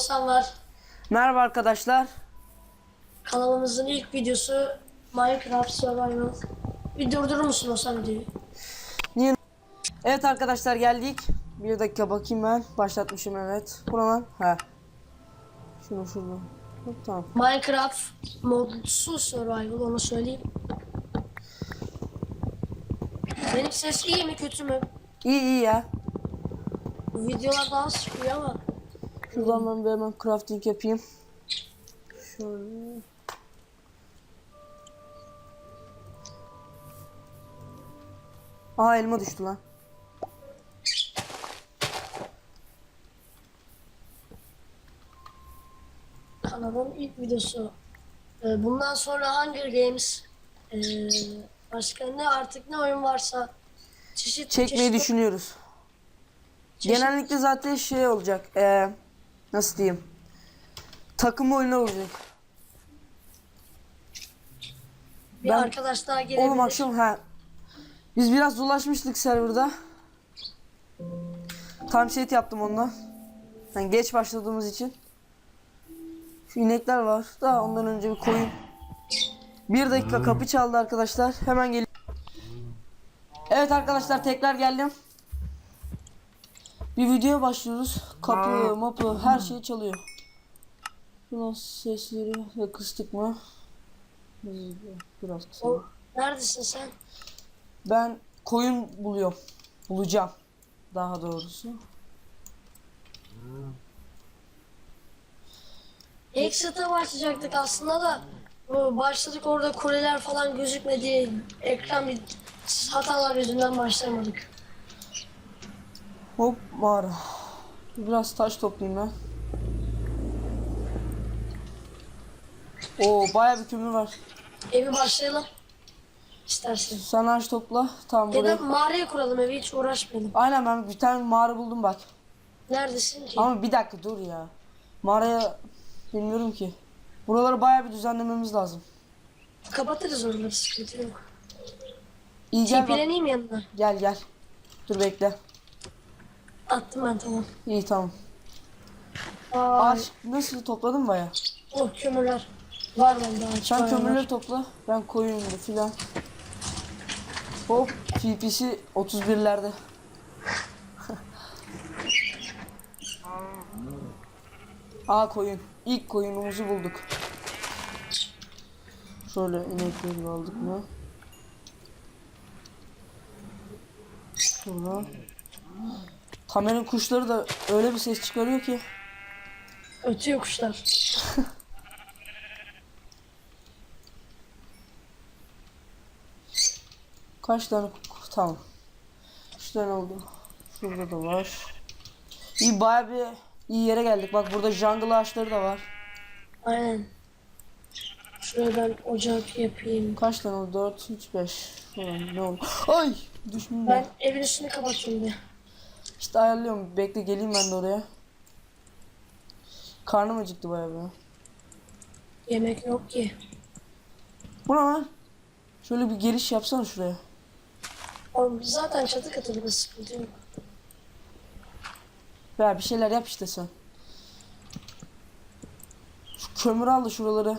Oğuzhan var. Merhaba arkadaşlar. Kanalımızın ilk videosu Minecraft Survival. Bir durdurur musun Oğuzhan videoyu? Niye? Evet arkadaşlar geldik. Bir dakika bakayım ben. Başlatmışım evet. Bu ne lan? He. Şunu şurada. Hop, tamam. Minecraft modsuz Survival onu söyleyeyim. Benim ses iyi mi kötü mü? İyi iyi ya. Bu videolar daha az çıkıyor ama Şuradan ben bir hemen crafting yapayım. Şöyle. Aa elma düştü lan. kanalın ilk videosu. Ee, Bundan sonra Hunger Games ee, başka ne artık ne oyun varsa çeşit Çekmeyi çeşit- düşünüyoruz. çeşit- Genellikle zaten şey olacak. Ee, nasıl diyeyim? Takım oyunu olacak. bir ben- arkadaş daha gelebilir. Oğlum akşam ha. Biz biraz dolaşmıştık serverda. Tam set yaptım onunla. Yani geç başladığımız için. Şu inekler var. Daha ondan önce bir koyun. Bir dakika kapı çaldı arkadaşlar. Hemen gel. Evet arkadaşlar tekrar geldim. Bir videoya başlıyoruz. Kapı, mapı her şey çalıyor. Biraz sesleri ve kıstık mı? Biraz kısalım. O, neredesin sen? Ben koyun buluyorum. Bulacağım. Daha doğrusu. Exit'e başlayacaktık aslında da başladık orada kuleler falan gözükmedi. Ekran bir hatalar yüzünden başlamadık. Hop mağara. Biraz taş toplayayım ben. Oo bayağı bir kömür var. Evi başlayalım. İstersen. Sen ağaç topla. Tamam Ya da buraya. mağaraya kuralım evi hiç uğraşmayalım. Aynen ben bir tane mağara buldum bak. Neredesin ki? Ama bir dakika dur ya. Mağaraya bilmiyorum ki. Buraları bayağı bir düzenlememiz lazım. Kapatırız onları sıkıntı yok. İyi gel bak. Tipileneyim yanına. Gel gel. Dur bekle. Attım ben tamam. İyi tamam. Aa, Ağaç nasıl topladın mı bayağı? oh kömürler. Var bende ağaç. Sen bayağı kömürleri var. topla. Ben koyayım da filan. Hop PP'si 31'lerde. Aa koyun. İlk koyunumuzu bulduk. Şöyle inekleri aldık mı? Şuradan. Tamer'in kuşları da öyle bir ses çıkarıyor ki. Ötüyor kuşlar. Kaç tane tamam. Üç tane oldu. Şurada da var. İyi baya bir iyi yere geldik. Bak burada jungle ağaçları da var. Aynen. Şuraya ben ocak yapayım. Kaç tane oldu? 4, 3, 5 falan ne oldu? Ay! Düşmüş Ben evin üstünü kapatayım bir. İşte ayarlıyorum. Bekle geleyim ben de oraya. Karnım acıktı baya be. Yemek yok ki. Bu ne lan? Şöyle bir giriş yapsana şuraya. Oğlum zaten çatı katı bir sıkıntı yok. Ya bir şeyler yap işte sen. Şu kömür al da şuraları.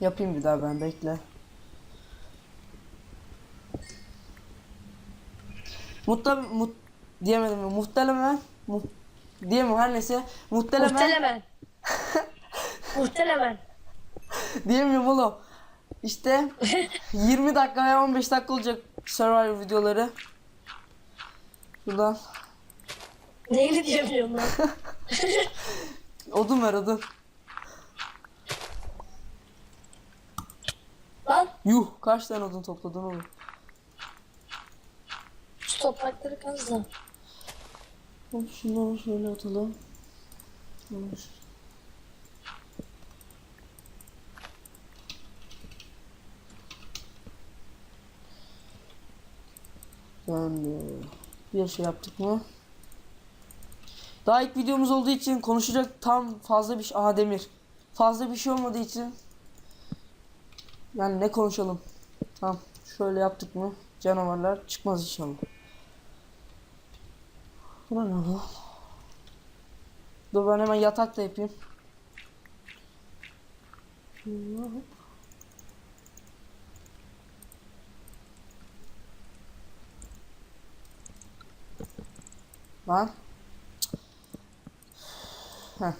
Yapayım bir daha ben bekle. Mutta mut diyemedim mi? Muhtemelen mu diyemem her neyse. Muhtemelen Muhtemelen. Muhtemelen. diyemiyorum oğlum. İşte 20 dakika veya 15 dakika olacak Survivor videoları. Şuradan Neyini diyemiyorum lan. odun ver odun. Lan Yuh kaç tane odun topladın oğlum? şu toprakları kaz da. Hop şunları şöyle atalım. Ben de bir şey yaptık mı? Daha ilk videomuz olduğu için konuşacak tam fazla bir şey... Aha demir. Fazla bir şey olmadığı için... Yani ne konuşalım? Tamam. Şöyle yaptık mı? Canavarlar çıkmaz inşallah. Buna ne lan? Dur ben hemen yatak da yapayım. Lan. Heh.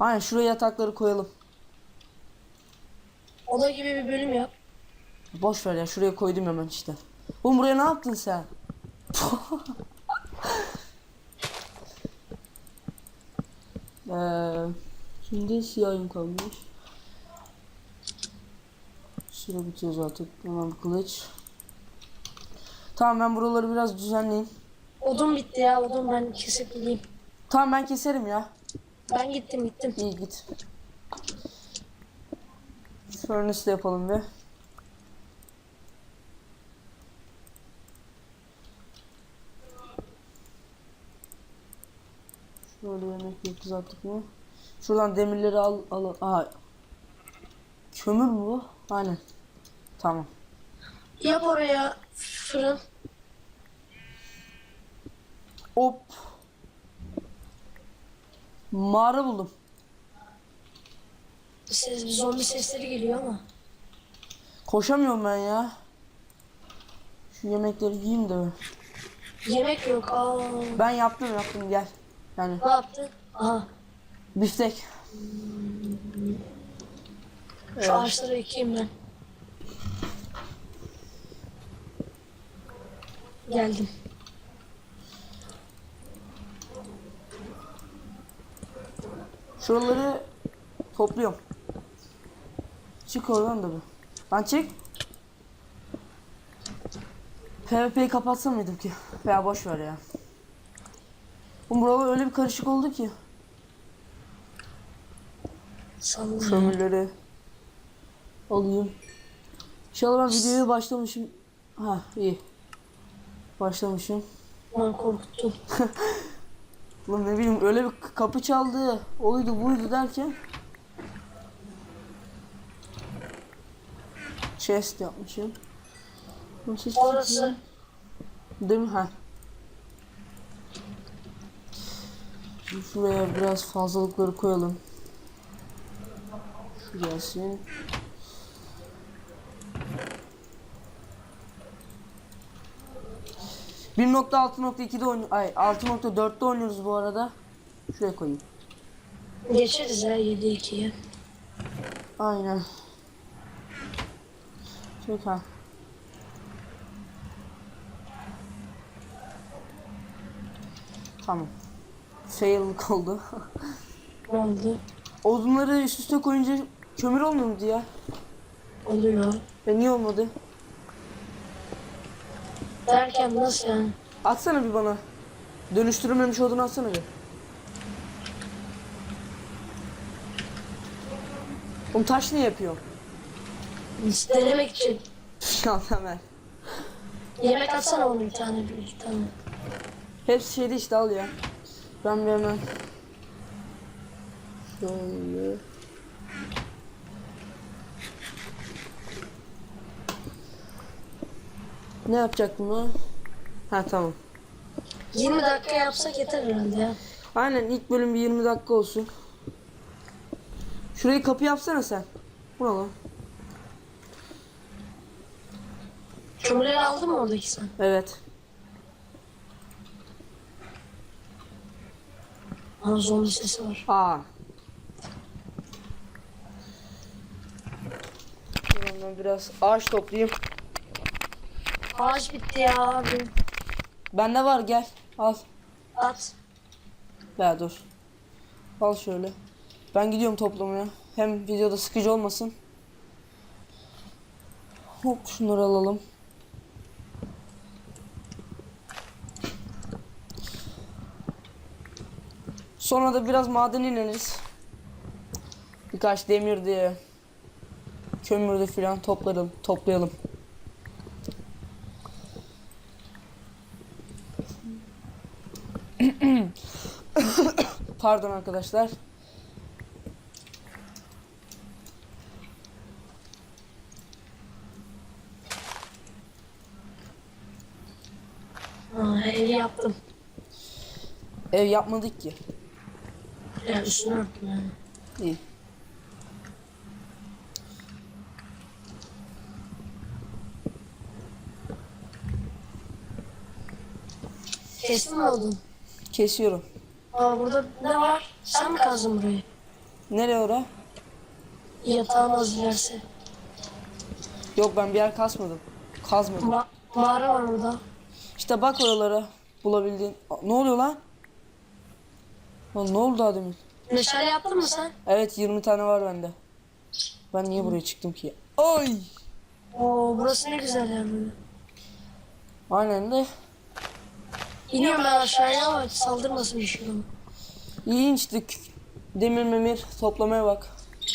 Aynen şuraya yatakları koyalım. Oda gibi bir bölüm yap. Boş ver ya şuraya koydum hemen işte. Oğlum buraya ne yaptın sen? Eee şimdi siyahım kalmış. Süre bitiyor zaten. Hemen kılıç. Tamam ben buraları biraz düzenleyeyim. Odun bitti ya odun ben kesip gideyim. Tamam ben keserim ya. Ben gittim gittim. İyi git. Furnace de yapalım bir. Şöyle yemek yapacaktık mı? Şuradan demirleri al al. Aa. Kömür mü bu? Aynen. Tamam. Yap oraya fırın. Hop. Mağara buldum. Ses, zombi sesleri geliyor ama. Koşamıyorum ben ya. Şu yemekleri yiyeyim de. Yemek yok. Aa. Ben yaptım yaptım gel. Yani Ne yaptın? Aha. biftek. Şu ağaçları ekeyim ben. Geldim. Şuraları topluyorum. Çık oradan da bir. Lan çık. PvP'yi kapatsam mıydım ki? Ya boş ver ya. Oğlum buralar öyle bir karışık oldu ki. Sallıyor. Kömürleri alayım. İnşallah ben videoya başlamışım. Ha iyi. Başlamışım. Ben korkuttum. Lan ne bileyim öyle bir kapı çaldı. Oydu buydu derken. Chest yapmışım. Bu Orası. Değil mi? Ha. Şuraya biraz fazlalıkları koyalım. Şu gelsin. Bir nokta altı nokta ikide oynuyoruz. Ay altı nokta dörtte oynuyoruz bu arada. Şuraya koyayım. Geçeriz ya 7-2'ye. Aynen. Çok ha. Tamam. Fail'lık oldu. Ne oldu? Odunları üst üste koyunca kömür olmuyor muydu ya? Oluyor. Ve niye olmadı? Derken nasıl yani? Atsana bir bana. Dönüştürülmemiş odunu atsana bir. Oğlum taş ne yapıyor? Biz denemek için. Ya Tamer. Yemek atsana onu bir tane bir iki tane. Hepsi şeyde işte al ya. Ben bir hemen. Şöyle. Ne yapacaktım lan? Ha tamam. 20 dakika yapsak yeter herhalde ya. Aynen ilk bölüm bir 20 dakika olsun. Şurayı kapı yapsana sen. Bu ne lan? Kömürleri aldın mı oradaki sen? Evet. Aa zombi sesi var. Aa. Ben biraz ağaç toplayayım. Ağaç bitti ya abi. Bende var gel. Al. At. Ya dur. Al şöyle. Ben gidiyorum toplamaya. Hem videoda sıkıcı olmasın. Hop şunları alalım. Sonra da biraz maden ineriz. Birkaç demir diye. Kömür de filan toplayalım, toplayalım. Pardon arkadaşlar. Aa, evi Ev yapmadık ki. Ya üstünü örttüm yani. İyi. Kestin mi oldun? Kesiyorum. Aa burada ne var? Sen mi kazdın burayı? Nereye ora? Yatağın az ilerisi. Yok ben bir yer kasmadım. Kazmadım. Ma mağara var burada. İşte bak oralara bulabildiğin. Aa, Ne oluyor lan? Lan ne oldu demin? Meşale yaptın mı sen? Evet 20 tane var bende. Ben niye buraya çıktım ki? Ay! Oo burası ne güzel yani. böyle. Aynen de. İniyorum ben aşağıya ama saldırmasın bir şey bana. İyi inçtik. Demir memir toplamaya bak.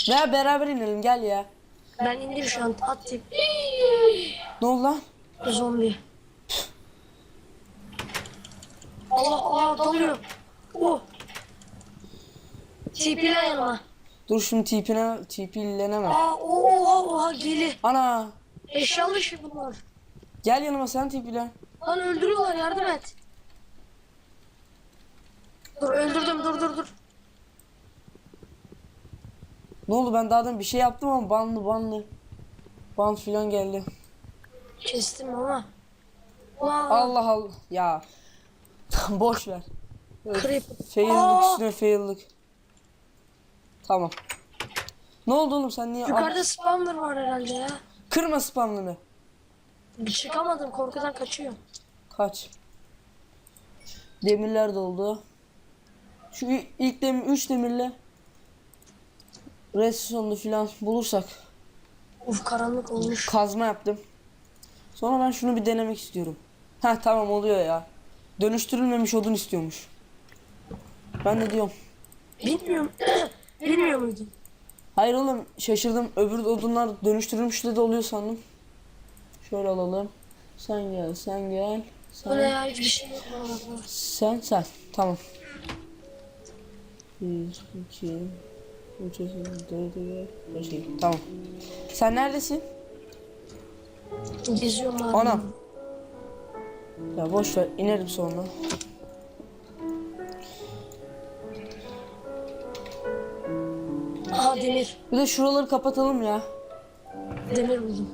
Veya beraber inelim gel ya. Ben indim şu an attım. Ne oldu lan? Zombi. Allah Allah dalıyor. Oh. TP'len yanıma. Dur şimdi tipine tipilenemem. Aa oha oha geli. Ana! Eşyalı işi bunlar. Gel yanıma sen tipilen. Lan öldürüyorlar yardım et. Dur öldürdüm dur dur dur. Ne oldu ben daha demin bir şey yaptım ama banlı banlı. Band filan geldi. Kestim ama. Aa, Allah Allah. Ya. Boş ver. Creep. Faillik Aa! üstüne faillik. Tamam. Ne oldu oğlum sen niye? Yukarıda spawner var herhalde ya. Kırma spamını. Çıkamadım korkudan kaçıyorum. Kaç. Demirler doldu. Şu ilk demir, üç demirle Redstone'u filan bulursak Uf karanlık olmuş. kazma yaptım. Sonra ben şunu bir denemek istiyorum. Ha tamam oluyor ya. Dönüştürülmemiş odun istiyormuş. Ben de diyorum. Bilmiyorum. Bilmiyor muydun? Hayır oğlum şaşırdım. Öbür odunlar dönüştürülmüş de oluyor sandım. Şöyle alalım. Sen gel, sen gel. Sen, ya hiçbir şey yok. sen, sen. Tamam. Bir, iki, üç, dört, beş, beş. Tamam. Sen neredesin? Geziyorum abi. Anam. Ya boş ver, inerim sonra. Demir. Bir de şuraları kapatalım ya. Demir buldum.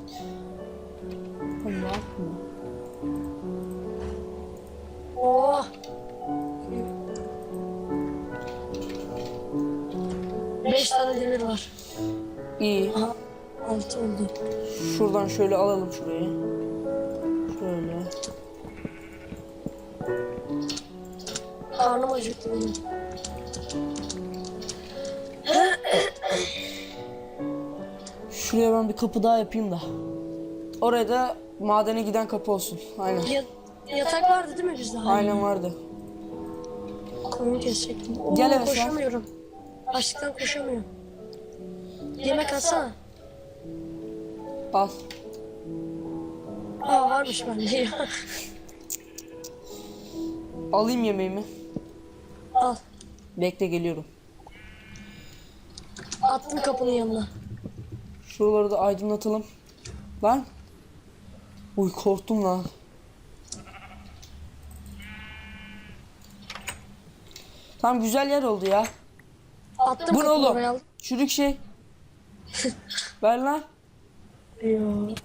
Yapma. Oh. Beş tane demir var. İyi. Aha. Altı oldu. Şuradan şöyle alalım şurayı. Şöyle. Karnım acıktı benim. Şuraya ben bir kapı daha yapayım da. Oraya da madene giden kapı olsun. Aynen. Ya, yatak vardı değil mi bizde? Aynen vardı. Koyun kesecektim. Oo, Gel eve sen. koşamıyorum. Açlıktan koşamıyorum. Yemek atsana. Al. Aa varmış bende ya. Alayım yemeğimi. Al. Bekle geliyorum. Attım kapının yanına. Şuraları da aydınlatalım. Lan. Uy korktum lan. Tam güzel yer oldu ya. Attım Bu ne oğlum? Çürük şey. Ver lan. Dur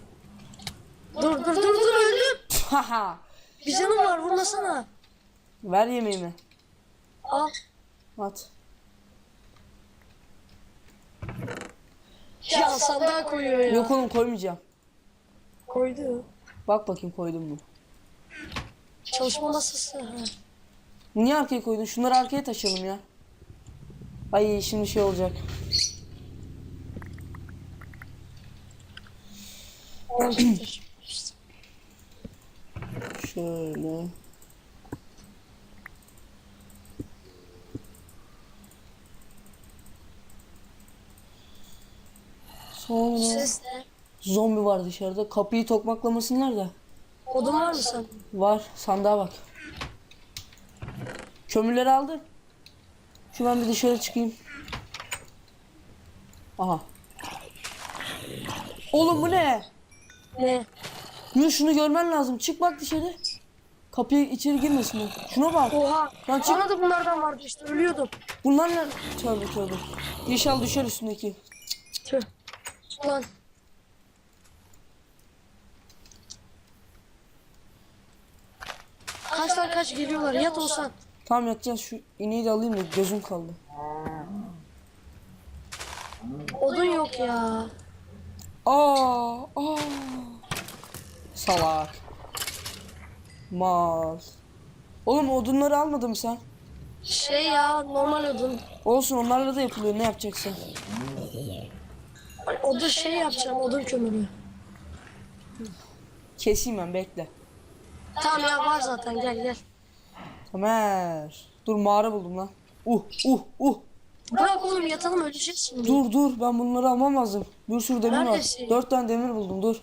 dur dur dur öldüm. Haha. Bir canım var vurmasana. Ver yemeğimi. Al. At. Ya sandığa koyuyor ya. Yok oğlum koymayacağım. Koydu. Bak bakayım koydum mu? Çalışma masası. Ha. Niye arkaya koydun? Şunları arkaya taşıyalım ya. Ay şimdi şey olacak. Şöyle. Sonra Ses ne? zombi var dışarıda. Kapıyı tokmaklamasınlar da. Odun var mı sen? Var. Sandığa bak. Kömürleri aldın. Şu ben bir dışarı çıkayım. Aha. Oğlum bu ne? Ne? Yürü şunu görmen lazım. Çık bak dışarı. Kapıya içeri girmesin o. Şuna bak. Oha. Lan çık. Bana da bunlardan vardı işte ölüyordum. Bunlar ne? Tövbe tövbe. İnşallah düşer üstündeki. Tüh. Ulan. Kaçtan kaç geliyorlar yat olsan. Tamam yatacağız şu ineği de alayım da gözüm kaldı. Odun yok ya. Aa, aa. Salak. Mal. Oğlum odunları almadın mı sen? Şey ya normal odun. Olsun onlarla da yapılıyor ne yapacaksın? Odun şey yapacağım odun kömürü. Keseyim ben bekle. Tamam ya var zaten gel gel. Tamer. Dur mağara buldum lan. Uh uh uh. Bırak oğlum yatalım öleceğiz şimdi. Dur dur ben bunları almam lazım. Bir sürü demir var. Neredesin? Dört tane demir buldum dur.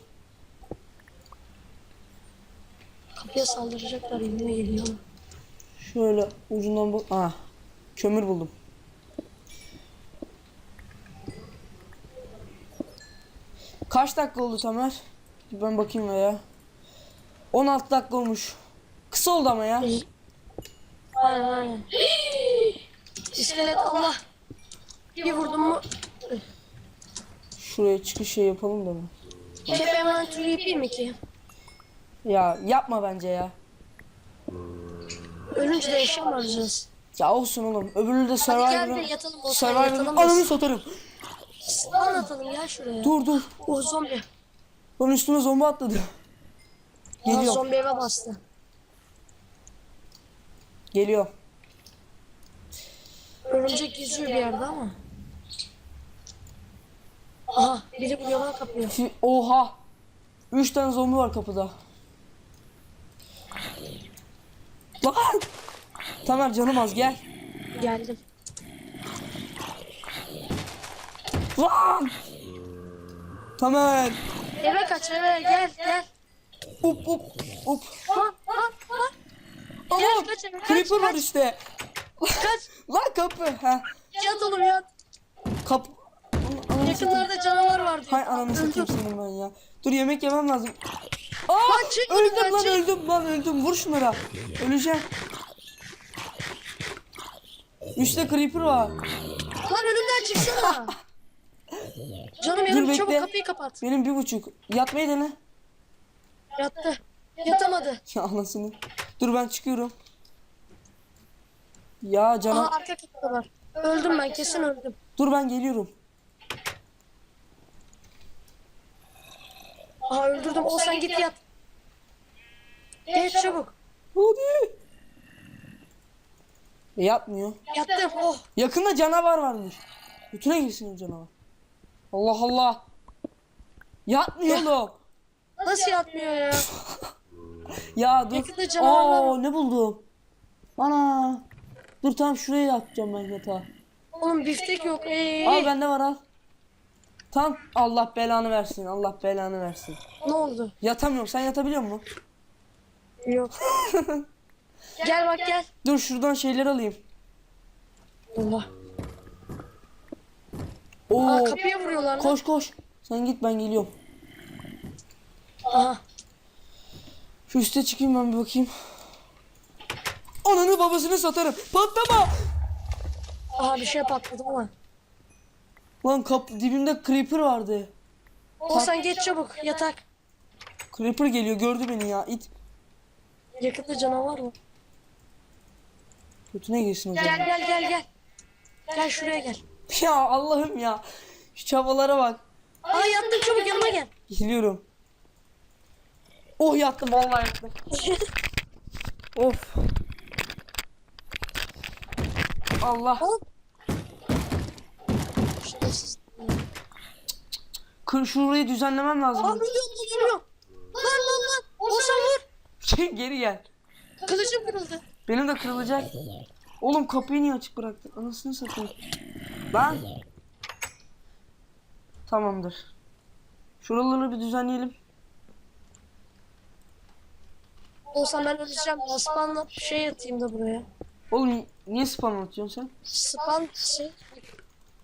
Kapıya saldıracaklar elime geliyor. Şöyle ucundan bak. Ah. Kömür buldum. Kaç dakika oldu Tamer? Ben bakayım ya. 16 dakika olmuş. Kısa oldu ama ya. Aynen aynen. İskelet Allah. Bir vurdum mu? Şuraya çıkış şey yapalım da mı? Hep hemen tur yapayım mı ki? Ya yapma bence ya. Ölünce de eşya mı arayacağız? Ya olsun oğlum. Öbürü de Hadi gel de Survivor'ın... yatalım. Survivor'ın... Yatalım Ananı satarım. Lan atalım ya şuraya. Dur dur. Oh zombi. Lan üstüme zombi atladı. Geliyor. zombi eve bastı. Geliyor. Örümcek yüzüyor bir yerde ama. Aha biri vuruyor lan kapıyı. Fi- Oha. Üç tane zombi var kapıda. Lan. Tamer canım az gel. Geldim. Lan. Tamer. Eve kaç eve gel gel. Up up up. Lan lan lan. Gel Aman. kaç eve kaç Creeper var işte. Kaç. Lan kapı. Ha. Yat oğlum yat. Kap. Ananı satayım. Yakınlarda canavar var diyor. Hay ananı satayım senin ben ya. Dur yemek yemem lazım. Aa, Lan çık öldüm buradan, lan çık. öldüm lan öldüm. Vur şunlara. Öleceğim. Üstte creeper var. Lan önümden çıksana. Canım Dur yanım çabuk bekle. kapıyı kapat. Benim bir buçuk. Yatmayı dene. Yattı. Yatamadı. Ya anasını. Dur ben çıkıyorum. Ya cana. Aha arka kapıda var. Öldüm ben kesin öldüm. Dur ben geliyorum. Aha öldürdüm. O sen git yat. Geç çabuk. Hadi. E, yatmıyor. Yattım. Oh. Yakında canavar varmış. Bütüne girsin o canavar. Allah Allah. Yatmıyor oğlum. Nasıl yatmıyor ya? Ya dur. Yakında canavarlar Oo ne buldum. Ana. Dur tamam şuraya yatacağım ben yatağa. Oğlum biftek yok. Ee, Al bende var al. Tam Allah belanı versin. Allah belanı versin. ne oldu? Yatamıyorum. Sen yatabiliyor musun? Yok. gel bak gel. Dur şuradan şeyler alayım. Allah. Oo. Aa kapıya vuruyorlar lan. Koş koş. Sen git ben geliyorum. Aha. Şu üste çıkayım ben bir bakayım. Ananı babasını satarım. Patlama. Aha bir şey patladı ama. Lan kap dibimde creeper vardı. O sen geç çabuk yatak. Creeper geliyor gördü beni ya. it. Yakında canavar var. Götüne girsin o Gel zaman. gel gel gel. Gel şuraya gel. Ya Allah'ım ya. Şu çabalara bak. Aa yattım çabuk yanıma gel. Geliyorum. Oh yattım vallahi yattım. of. Allah. Kır şurayı düzenlemem Aa lazım. ölüyorum ölüyorum. Lan lan lan. Olsan vur. Geri gel. Kılıcım kırıldı. Benim de kırılacak. Oğlum kapıyı niye açık bıraktın? Anasını satayım. Ben. Tamamdır. Şuraları bir düzenleyelim. Olsan ben öleceğim. Spawnla şey atayım da buraya. Oğlum niye spam atıyorsun sen? Spawn şey.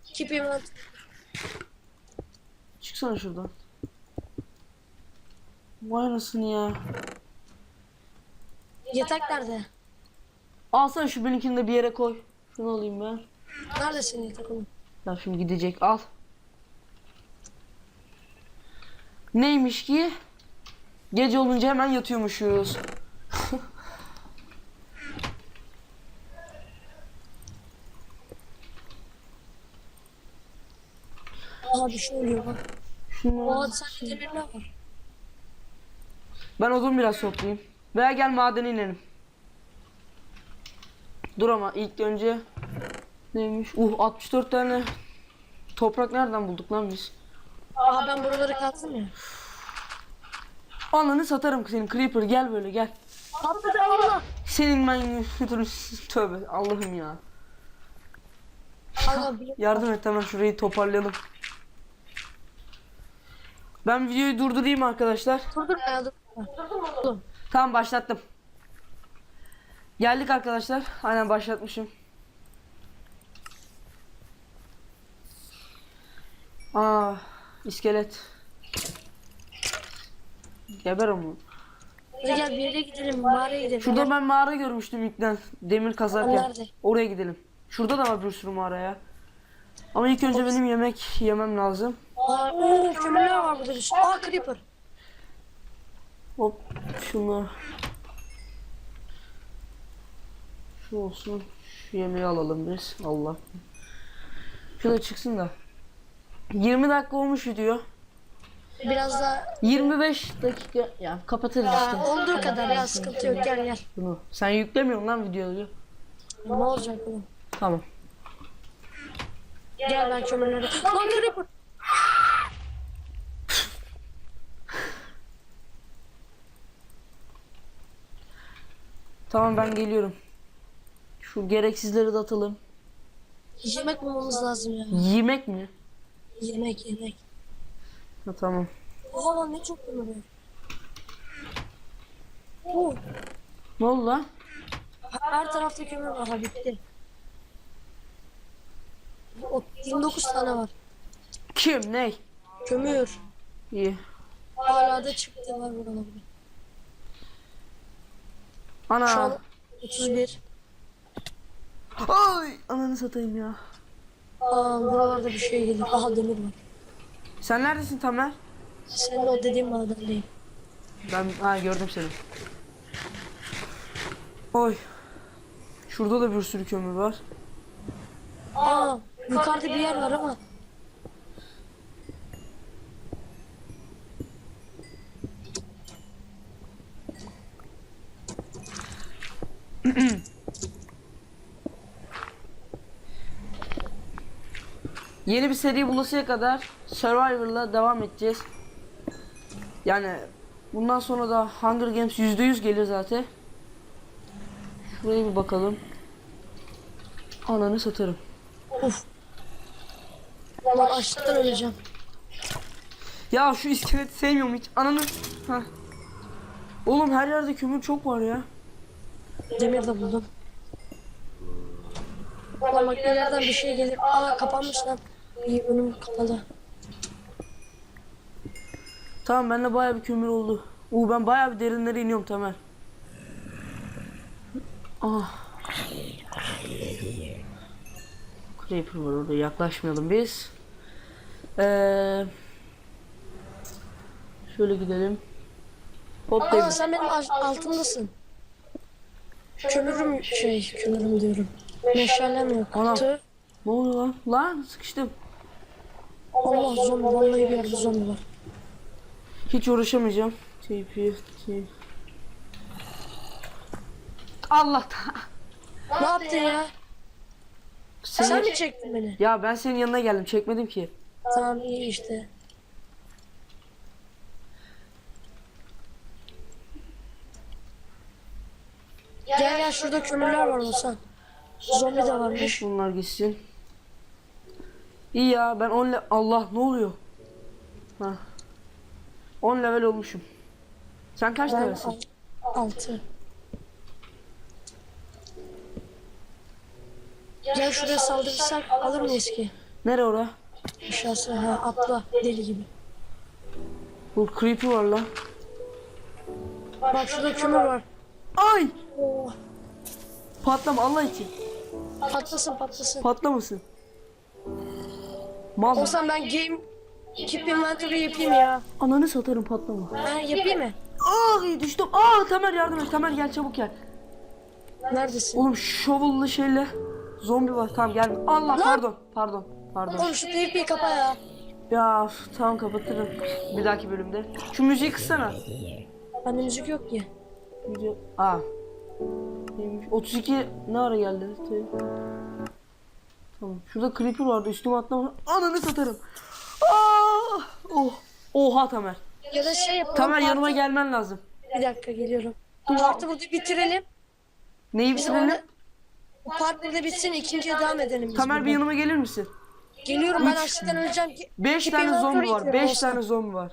Keep event. Çıksana şuradan. Vay anasını ya. Yatak nerede? Alsana şu benimkini de bir yere koy. Şunu alayım ben. Nerede senin oğlum? Ya şimdi gidecek al. Neymiş ki? Gece olunca hemen yatıyormuşuz. Aa bir şey oluyor bak. Var? Ben odun biraz toplayayım. Veya gel madene inelim. Dur ama ilk önce neymiş? Uh 64 tane toprak nereden bulduk lan biz? Aa ben buraları kazdım ya. Ananı satarım senin Creeper gel böyle gel. Patladı Allah. Senin ben tövbe Allah'ım ya. Allah Yardım et hemen şurayı toparlayalım. Ben videoyu durdurayım arkadaşlar. dur dur ya dur. Durdum oğlum. Tamam başlattım. Geldik arkadaşlar. Aynen başlatmışım. Aa, iskelet. Geber ama. Hadi gel bir yere gidelim mağaraya gidelim. Şurada ben mağara görmüştüm ilkten. Demir kazarken. Nerede? Oraya gidelim. Şurada da var bir sürü mağara ya. Ama ilk önce benim yemek yemem lazım. Aa oo, kömürler var burada bir sürü. Aa creeper. Hop şunu. Şu olsun. Şu yemeği alalım biz. Allah. Şurada çıksın da. 20 dakika olmuş video. Biraz da 25 dakika ya kapatırız işte. Aa, olduğu kadar ya sıkıntı yok gel gel. Bunu. Sen yüklemiyorsun lan videoyu. Ne olacak oğlum? Tamam. Gel ben kömürleri. Lan creeper. Tamam ben geliyorum. Şu gereksizleri de atalım. Yemek bulmamız lazım ya. Yemek mi? Yemek yemek. Ha, tamam. Oha lan ne çok ya. Oo, Ne oldu lan? her tarafta kömür var ha bitti. O 29 tane var. Kim? Ne? Kömür. İyi. Hala da çıktı var buralarda. Şu Ana. an 31. Ay, ananı satayım ya. Aa buralarda bir şey gelir. Aha demir var. Sen neredesin Tamer? Senin o dediğin madendeyim. Ben ha gördüm seni. Oy. Şurada da bir sürü kömür var. Aa yukarıda bir yer var ama. Yeni bir seri bulasıya kadar Survivor'la devam edeceğiz. Yani bundan sonra da Hunger Games %100 gelir zaten. Şuraya bir bakalım. Ananı satarım. Uf. Lan açlıktan öleceğim. Ya şu iskeleti sevmiyorum hiç. Ananı. Heh. Oğlum her yerde kömür çok var ya. Demir de buldum. Lan bak ileriden bir şey gelir. Aa kapanmış lan. İyi önüm kapalı. Tamam bende bayağı bir kömür oldu. Uuu ben bayağı bir derinlere iniyorum Tamer. Ah. Creeper var orada yaklaşmayalım biz. Ee, şöyle gidelim. Hop Aa dedim. sen benim altımdasın. Kömürüm şey kömürüm diyorum. Meşalem yok. Anam. Ne oluyor lan? Lan sıkıştım. Allah zombi vallahi bir yerde zombi var. Hiç uğraşamayacağım. TP, TP. Allah Ne yaptın ya? Seni... Sen mi çektin beni? Ya ben senin yanına geldim çekmedim ki. Tamam iyi işte. Gel gel şurada kömürler var olsan. Zombi de varmış. Bunlar gitsin. İyi ya ben 10 le- Allah ne oluyor? Ha. 10 level olmuşum. Sen kaç Ben levelsin? al- altı. Gel şuraya saldırırsak alır mıyız ki? Nere ora? Aşağısı ha atla deli gibi. Bu creepy var lan. Bak şurada kömür var. Ay! Oh, Patlama Allah için. patlasın patlasın. Patlamasın. Mal. Olsam ben game keep inventory yapayım ya. Ananı satarım patlama. Ben yapayım mı? Aa düştüm. Aa Tamer yardım et. Tamer gel çabuk gel. Neredesin? Oğlum shovel'lı şeyle zombi var. Tamam gelme. Allah pardon. Pardon. Pardon. Oğlum şu PvP'yi kapa ya. Ya tamam kapatırım. Bir dahaki bölümde. Şu müziği kıssana. Bende müzik yok ki. Müziği... Aa. Neymiş? 32 ne ara geldi? Tamam. Şurada creeper vardı. Üstüme atlama. Ananı satarım. Aa! Oh. Oha Tamer. Ya da şey yapalım. Tamer parti- yanıma gelmen lazım. Bir dakika geliyorum. Partı burada bitirelim. Neyi bitirelim? Bu part burada bitsin ikinciye devam edelim biz. Tamer bir buradan. yanıma gelir misin? Geliyorum ben Üç. açlıktan öleceğim ki. 5 Keep tane zombi var. 5 olsa. tane zombi var.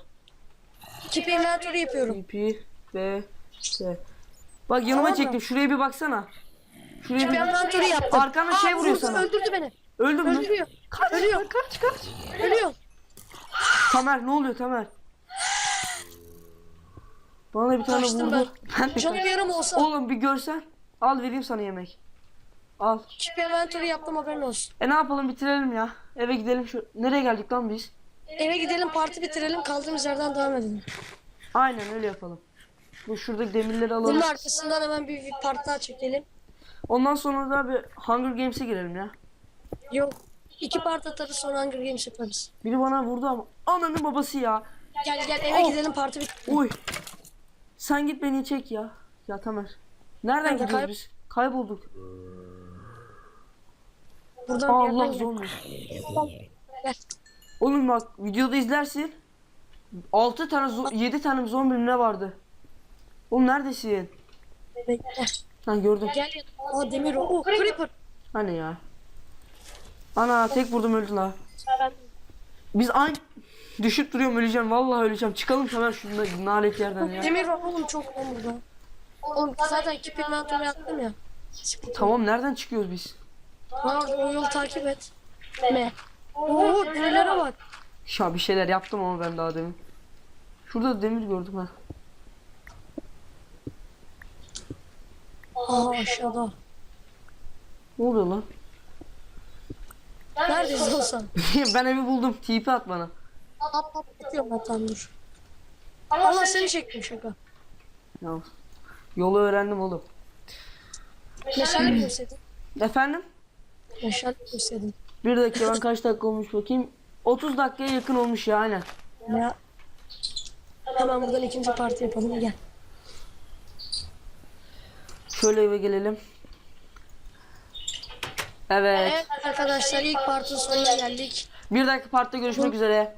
Keep inventory yapıyorum. P B S. Bak yanıma Tamam çektim. Şuraya bir baksana. Şuraya Keep bir inventory yaptım. Arkana şey vuruyor vurdu, sana. Öldürdü beni. Öldü mü? Öldürüyor. Ölüyor. Kaç kaç. Ölüyor. Tamer ne oluyor Tamer? Bana da bir tane Kaçtım vurdu. Ben de Canım kaç- yarım olsa. Oğlum bir görsen. Al vereyim sana yemek. Al. Keep inventory yaptım haberin olsun. E ne yapalım bitirelim ya. Eve gidelim şu. Nereye geldik lan biz? Eve gidelim parti bitirelim kaldığımız yerden devam edelim. Aynen öyle yapalım. Bu şuradaki demirleri alalım. Bunun arkasından hemen bir, bir part daha çekelim. Ondan sonra da bir Hunger Games'e girelim ya. Yok. İki part atarız sonra Hunger Games yaparız. Biri bana vurdu ama. Ananın babası ya. Gel gel eve Oh. gidelim parti bit. Uy. Sen git beni çek ya. Ya Tamer. Nereden Kanka, gidiyoruz kayb- biz? Kaybolduk. Buradan bir Allah yerden gel. Gel. Oğlum bak videoda izlersin. 6 tane zo- 7 tane zombi ne vardı? Oğlum neredesin? Bekle. Ha gördüm. Gel. Aa demir o. Oh, creeper. Hani ya. Ana tek vurdum öldü la. Ben Biz aynı düşüp duruyorum öleceğim vallahi öleceğim. Çıkalım hemen şu na- nalet yerden ya. demir var oğlum çok var burada. Oğlum zaten keep inventory yaptım ya. Tamam nereden çıkıyoruz biz? Orada o yolu takip et. Ne? Oo demirlere bak. Ya bir şeyler yaptım ama ben daha demin. Şurada demir gördüm ha. Aa aşağıda. Ne oluyor lan? Neredeyiz olsan? ben evi buldum. TP at bana. At at atıyorum tam dur. Allah seni çektim şaka. Ya. Yolu öğrendim oğlum. Meşale gösterdin? Efendim? Meşale gösterdin. Bir dakika ben kaç dakika olmuş bakayım. 30 dakikaya yakın olmuş ya aynen. Ya. Hemen buradan ikinci parti yapalım gel. Şöyle eve gelelim. Evet. Evet arkadaşlar ilk partinin sonuna geldik. Bir dakika partta görüşmek üzere.